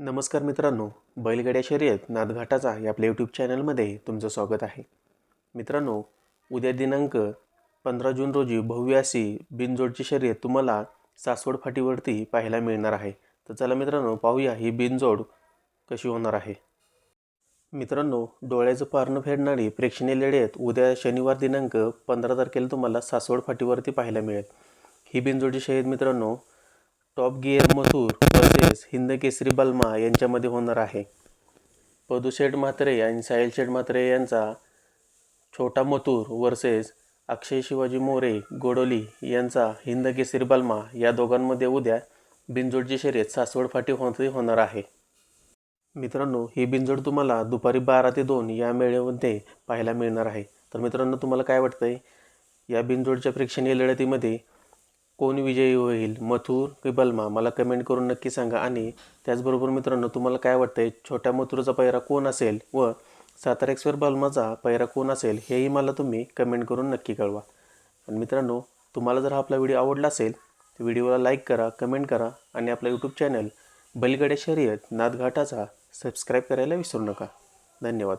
नमस्कार मित्रांनो बैलगाड्या शर्यत नादघाटाचा या आपल्या यूट्यूब चॅनलमध्ये तुमचं स्वागत आहे. मित्रांनो उद्या दिनांक पंधरा जून रोजी भव्यासी बिनजोडची शर्यत तुम्हाला सासवड फाटीवरती पाहायला मिळणार आहे. तर चला मित्रांनो पाहूया ही बिनजोड कशी होणार आहे. मित्रांनो डोळ्याचं पारणं फेडणारी प्रेक्षणीय लढत उद्या शनिवार दिनांक पंधरा तारखेला तुम्हाला सासवड फाटीवरती पाहायला मिळेल. ही बिनजोडची शर्यत मित्रांनो top gear Mathur versus Hind Kesari Balma यांच्यामध्ये होणार आहे. पदुशेठ म्हात्रे आणि साहिल शेठ म्हात्रे यांचा छोटा मथुर वर्सेस अक्षय शिवाजी मोरे गोडोली यांचा हिंद केसरी बल्मा या दोघांमध्ये उद्या बिनजोडची शर्यत सासवड फाटी होती होणार आहे. मित्रांनो ही बिनजोड तुम्हाला दुपारी बारा ते दोन या मेळ्यामध्ये पाहायला मिळणार आहे. तर मित्रांनो तुम्हाला काय वाटतंय? या बिनजोडच्या प्रेक्षणीय लढतीमध्ये कोण विजयी होईल? मथुर की बल्मा? मला कमेंट करून नक्की सांगा. आणि त्याचबरोबर मित्रांनो तुम्हाला काय वाटतंय? छोट्या मथुरचा पैरा कोण असेल व सातारा एक्सवर बल्माचा पैरा कोण असेल? हेही मला तुम्ही कमेंट करून नक्की कळवा. आणि मित्रांनो तुम्हाला जर हा आपला व्हिडिओ आवडला असेल तर व्हिडिओला लाईक करा कमेंट करा आणि आपला यूट्यूब चॅनल बैलगाड्या शर्यत नादघाटाचा सबस्क्राईब करायला विसरू नका. धन्यवाद.